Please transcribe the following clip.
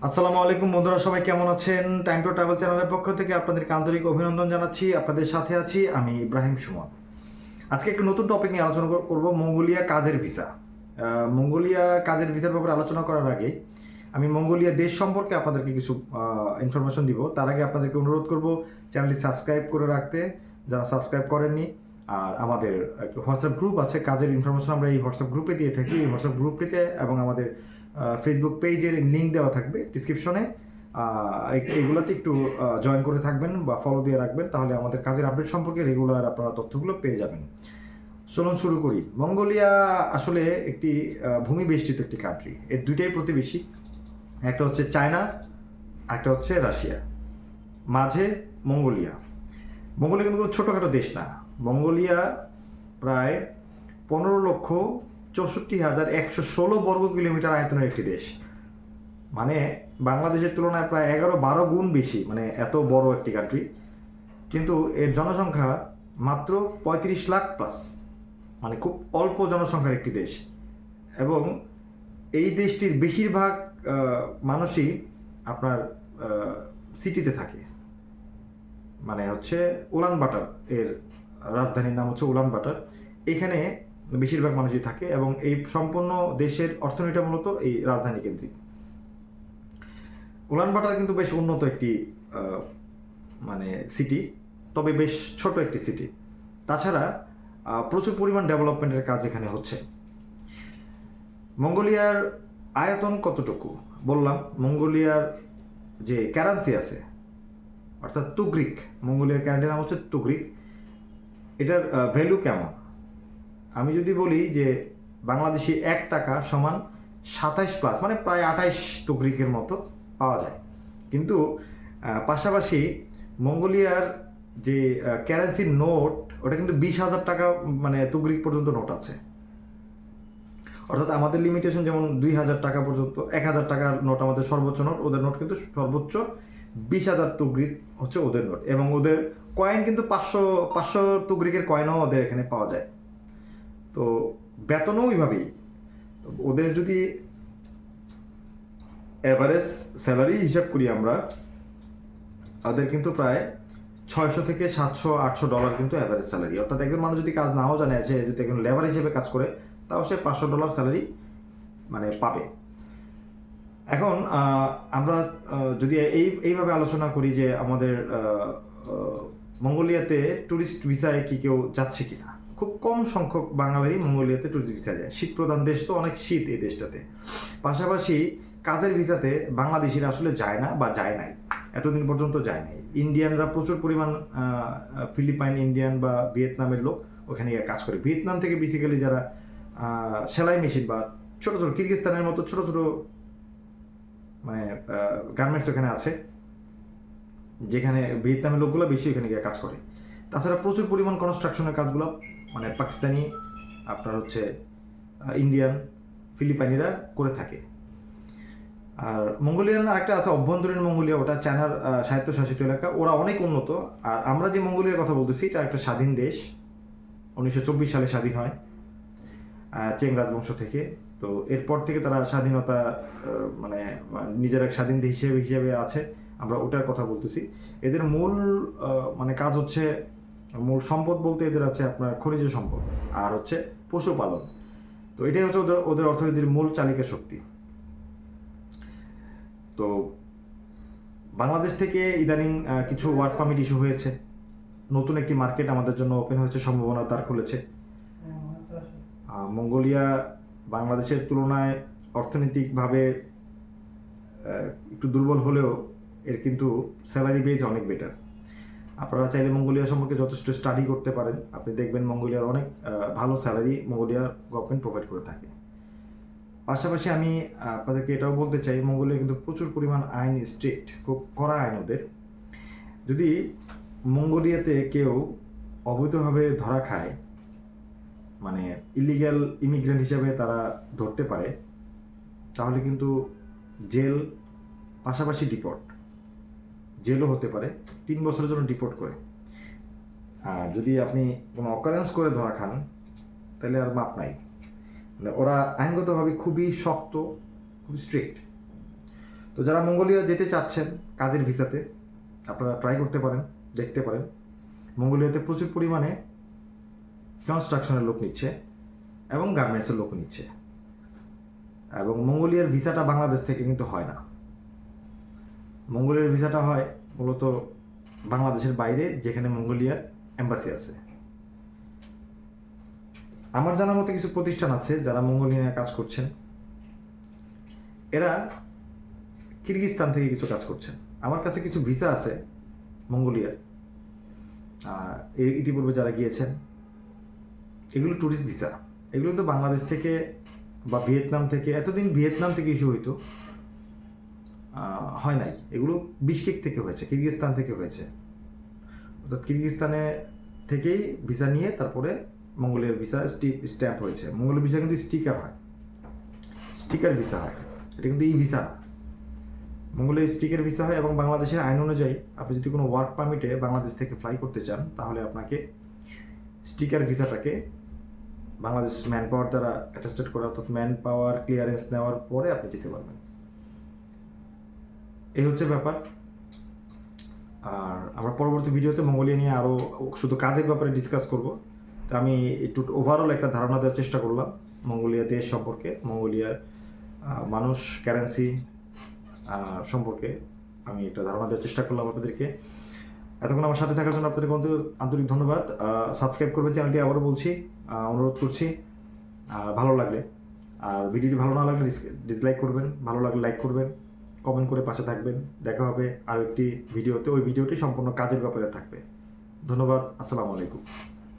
আসসালামু আলাইকুম বন্ধুরা, সবাই কেমন আছেন? টাইম টু ট্রাভেল চ্যানেলের পক্ষ থেকে আপনাদেরকে আন্তরিক অভিনন্দন জানাচ্ছি। আপনাদের সাথে আছি আমি ইব্রাহিম সুমন। আজকে একটু নতুন টপিক নিয়ে আলোচনা কর- করব, মঙ্গোলিয়া কাজের ভিসা মঙ্গোলিয়া কাজের ভিসার ব্যাপারে আলোচনা করার আগে আমি মঙ্গোলিয়া দেশ সম্পর্কে আপনাদেরকে কিছু ইনফরমেশন দিব। তার আগে আপনাদেরকে অনুরোধ করব, চ্যানেলটি সাবস্ক্রাইব করে রাখতে, যারা সাবস্ক্রাইব করেননি, আর আমাদের হোয়াটসঅ্যাপ গ্রুপ আছে, কাজের ইনফরমেশন আমরা এই হোয়াটসঅ্যাপ গ্রুপে দিয়ে থাকি। এই হোয়াটসঅ্যাপ গ্রুপটিতে এবং আমাদের ফেসবুক পেজের লিঙ্ক দেওয়া থাকবে ডিসক্রিপশনে এগুলোতে একটু জয়েন করে থাকবেন বা ফলো দিয়ে রাখবেন, তাহলে আমাদের কাজের আপডেট সম্পর্কে রেগুলার আপনারা তথ্যগুলো পেয়ে যাবেন। চলুন শুরু করি। মঙ্গোলিয়া আসলে একটি ভূমি বেষ্টিত একটি কান্ট্রি এর দুইটাই প্রতিবেশী। একটা হচ্ছে চায়না একটা হচ্ছে রাশিয়া। মাঝে মঙ্গোলিয়া। মঙ্গোলিয়া কিন্তু কোনো ছোটোখাটো দেশ না। মঙ্গোলিয়া প্রায় পনেরো লক্ষ চৌষট্টি হাজার একশো ষোলো বর্গ কিলোমিটার আয়তনের একটি দেশ। মানে বাংলাদেশের তুলনায় প্রায় এগারো বারো গুণ বেশি মানে এত বড় একটি কান্ট্রি কিন্তু এর জনসংখ্যা মাত্র পঁয়ত্রিশ লাখ প্লাস মানে খুব অল্প জনসংখ্যার একটি দেশ। এবং এই দেশটির বেশিরভাগ মানুষই আপনার সিটিতে থাকে। মানে হচ্ছে উলান বাটার এর রাজধানীর নাম হচ্ছে উলান বাটার এখানে বেশিরভাগ মানুষই থাকে এবং এই সম্পূর্ণ দেশের অর্থনীতিটা মূলত এই রাজধানী কেন্দ্রিক। উলান বাটার কিন্তু বেশ উন্নত একটি মানে সিটি তবে বেশ ছোট একটি সিটি তাছাড়া প্রচুর পরিমাণ ডেভেলপমেন্টের কাজ এখানে হচ্ছে। মঙ্গোলিয়ার আয়তন কতটুকু? বললাম, মঙ্গোলিয়ার যে ক্যারান্সি আছে, অর্থাৎ তুগ্রিক, মঙ্গোলিয়ার ক্যারেন্টের নাম হচ্ছে তুগ্রিক, এটার ভ্যালু কেমন? আমি যদি বলি যে বাংলাদেশি এক টাকা সমান সাতাইশ প্লাস মানে প্রায় আঠাইশ তুগ্রিকের মতো পাওয়া যায়। কিন্তু পাশাপাশি মঙ্গোলিয়ার যে ক্যারেন্সির নোট ওটা কিন্তু বিশ হাজার টাকা মানে তুগ্রিক পর্যন্ত নোট আছে। অর্থাৎ আমাদের লিমিটেশন যেমন দুই হাজার টাকা পর্যন্ত, এক হাজার টাকার নোট আমাদের সর্বোচ্চ নোট ওদের নোট কিন্তু সর্বোচ্চ বিশ হাজার তুগ্রিক হচ্ছে ওদের নোট এবং ওদের কয়েন কিন্তু পাঁচশো পাঁচশো তুগ্রিকের কয়েনও ওদের এখানে পাওয়া যায়। তো বেতনও ওইভাবেই। ওদের যদি অ্যাভারেজ স্যালারি হিসাব করি আমরা ওদের কিন্তু প্রায় ছয়শো থেকে সাতশো, আটশো ডলার কিন্তু অ্যাভারেজ স্যালারি অর্থাৎ একজন মানুষ যদি কাজ নাও জানে আছে যদি একজন লেবার হিসেবে কাজ করে, তাও সে পাঁচশো ডলার স্যালারি মানে পাবে। এখন আমরা যদি এই, এইভাবে আলোচনা করি যে আমাদের মঙ্গোলিয়াতে ট্যুরিস্ট ভিসায় কি কেউ যাচ্ছে কিনা। খুব কম সংখ্যক বাঙালি মঙ্গোলিয়াতে ট্যুরিস্ট ভিসা যায়। শীত প্রধান দেশ তো অনেক শীত এই দেশটাতে। পাশাপাশি কাজের ভিসাতে বাংলাদেশিরা আসলে যায় না বা যায় নাই, এতদিন পর্যন্ত যায় নাই। ইন্ডিয়ানরা প্রচুর পরিমাণ ফিলিপাইন ইন্ডিয়ান বা ভিয়েতনামের লোক ওখানে গিয়ে কাজ করে। ভিয়েতনাম থেকে বেসিক্যালি যারা সেলাই মেশিন বা ছোট ছোট কিরগিস্তানের মতো ছোট ছোট মানে গার্মেন্টস ওখানে আছে, যেখানে ভিয়েতনামের লোকগুলো বেশি ওখানে গিয়ে কাজ করে। তাছাড়া প্রচুর পরিমাণ কনস্ট্রাকশনের কাজগুলো মানে পাকিস্তানি, আপনার হচ্ছে ইন্ডিয়ান ফিলিপাইনিরা করে থাকে। আর মঙ্গোলিয়ান একটা আছে, অভ্যন্তরীণ মঙ্গোলিয়া, ওটা চায়নার স্বায়ত্তশাসিত এলাকা। ওরা অনেক উন্নত। আর আমরা যে মঙ্গোলিয়ার কথা বলতেছি, এটা একটা স্বাধীন দেশ। উনিশশো চব্বিশ সালে স্বাধীন হয় চেং রাজবংশ থেকে। তো এরপর থেকে তারা স্বাধীনতা মানে নিজের এক স্বাধীন হিসেবে হিসেবে আছে। আমরা ওটার কথা বলতেছি। এদের মূল মানে কাজ হচ্ছে মূল সম্পদ বলতে এদের আছে আপনার খনিজ সম্পদ, আর হচ্ছে পশুপালন। তো এটাই হচ্ছে ওদের ওদের অর্থনীতির মূল চালিকা শক্তি। তো বাংলাদেশ থেকে ইদানিং কিছু ওয়ার্ক পারমিট ইস্যু হয়েছে। নতুন একটি মার্কেট আমাদের জন্য ওপেন হয়েছে, সম্ভাবনা তার খুলেছে। মঙ্গোলিয়া বাংলাদেশের তুলনায় অর্থনৈতিকভাবে একটু দুর্বল হলেও এর কিন্তু স্যালারি বেজ অনেক বেটার আপনারা চাইলে মঙ্গোলিয়া সম্পর্কে যথেষ্ট স্টাডি করতে পারেন। আপনি দেখবেন মঙ্গোলিয়ার অনেক ভালো স্যালারি মঙ্গোলিয়ার গভর্নমেন্ট প্রোভাইড করে থাকে। পাশাপাশি আমি আপনাদেরকে এটাও বলতে চাই মঙ্গোলিয়া কিন্তু প্রচুর পরিমাণ আইন স্ট্রিক্ট খুব কড়া আইন ওদের। যদি মঙ্গোলিয়াতে কেউ অবৈধভাবে ধরা খায় মানে ইলিগ্যাল ইমিগ্রেন্ট হিসাবে তারা ধরতে পারে, তাহলে কিন্তু জেল পাশাপাশি ডিপোর্ট জেলও হতে পারে, তিন বছরের জন্য ডিপোর্ট করে। আর যদি আপনি কোনো অকারেন্স করে ধরা খান, তাহলে আর মাপ নাই। মানে ওরা আইনগতভাবে খুবই শক্ত, খুবই স্ট্রিক্ট তো যারা মঙ্গোলিয়া যেতে চাচ্ছেন কাজের ভিসাতে, আপনারা ট্রাই করতে পারেন, দেখতে পারেন। মঙ্গোলিয়াতে প্রচুর পরিমাণে কনস্ট্রাকশনের লোক নিচ্ছে এবং গার্মেন্টসের লোক নিচ্ছে। এবং মঙ্গোলিয়ার ভিসাটা বাংলাদেশ থেকে কিন্তু হয় না। মঙ্গোলিয়ার ভিসাটা হয় মূলত বাংলাদেশের বাইরে, যেখানে মঙ্গোলিয়ার এম্বাসি আছে। আমার জানা মতো কিছু প্রতিষ্ঠান আছে যারা মঙ্গোলিয়ায় কাজ করছেন। এরা কিরগিজস্তান থেকে কিছু কাজ করছেন। আমার কাছে কিছু ভিসা আছে মঙ্গোলিয়ার। ইতিপূর্বে যারা গিয়েছেন, এগুলো ট্যুরিস্ট ভিসা। এগুলো তো বাংলাদেশ থেকে বা ভিয়েতনাম থেকে, এতদিন ভিয়েতনাম থেকে ইস্যু হইতো। হয় নাই। এগুলো বিশকেক থেকে হয়েছে, কিরগিজস্তান থেকে হয়েছে। অর্থাৎ কিরগিজস্তানে থেকেই ভিসা নিয়ে তারপরে মঙ্গলের ভিসা স্টিপ স্ট্যাম্প হয়েছে। মঙ্গলের ভিসা কিন্তু স্টিকার হয়। স্টিকার ভিসা হয়। এটা কিন্তু ই ভিসা মঙ্গলের স্টিকের ভিসা হয় এবং বাংলাদেশের আইন অনুযায়ী আপনি যদি কোনো ওয়ার্ক পারমিটে বাংলাদেশ থেকে ফ্লাই করতে চান, তাহলে আপনাকে স্টিকার ভিসাটাকে বাংলাদেশ ম্যান পাওয়ার দ্বারা অ্যাটাস্টেড করা, অর্থাৎ ম্যান পাওয়ার ক্লিয়ারেন্স নেওয়ার পরে আপনি যেতে পারবেন। এই হচ্ছে ব্যাপার। আর আমরা পরবর্তী ভিডিওতে মঙ্গোলিয়া নিয়ে আরও শুধু কাজের ব্যাপারে ডিসকাস করব। তো আমি একটু ওভারঅল একটা ধারণা দেওয়ার চেষ্টা করলাম মঙ্গোলিয়া দেশ সম্পর্কে, মঙ্গোলিয়ার মানুষ কারেন্সি সম্পর্কে। আমি একটা ধারণা দেওয়ার চেষ্টা করলাম আপনাদেরকে। এতক্ষণ আমার সাথে থাকার জন্য আপনাদের অন্তর আন্তরিক ধন্যবাদ। সাবস্ক্রাইব করবেন চ্যানেলটি আবারও বলছি অনুরোধ করছি। আর ভালো লাগলে, আর ভিডিওটি ভালো না লাগলে ডিসলাইক করবেন, ভালো লাগলে লাইক করবেন। কমেন্ট করে পাশে থাকবেন। দেখা হবে আর একটি ভিডিওতে। ওই ভিডিওটি সম্পূর্ণ কাজের ব্যাপারে থাকবে। ধন্যবাদ। আসসালামু আলাইকুম।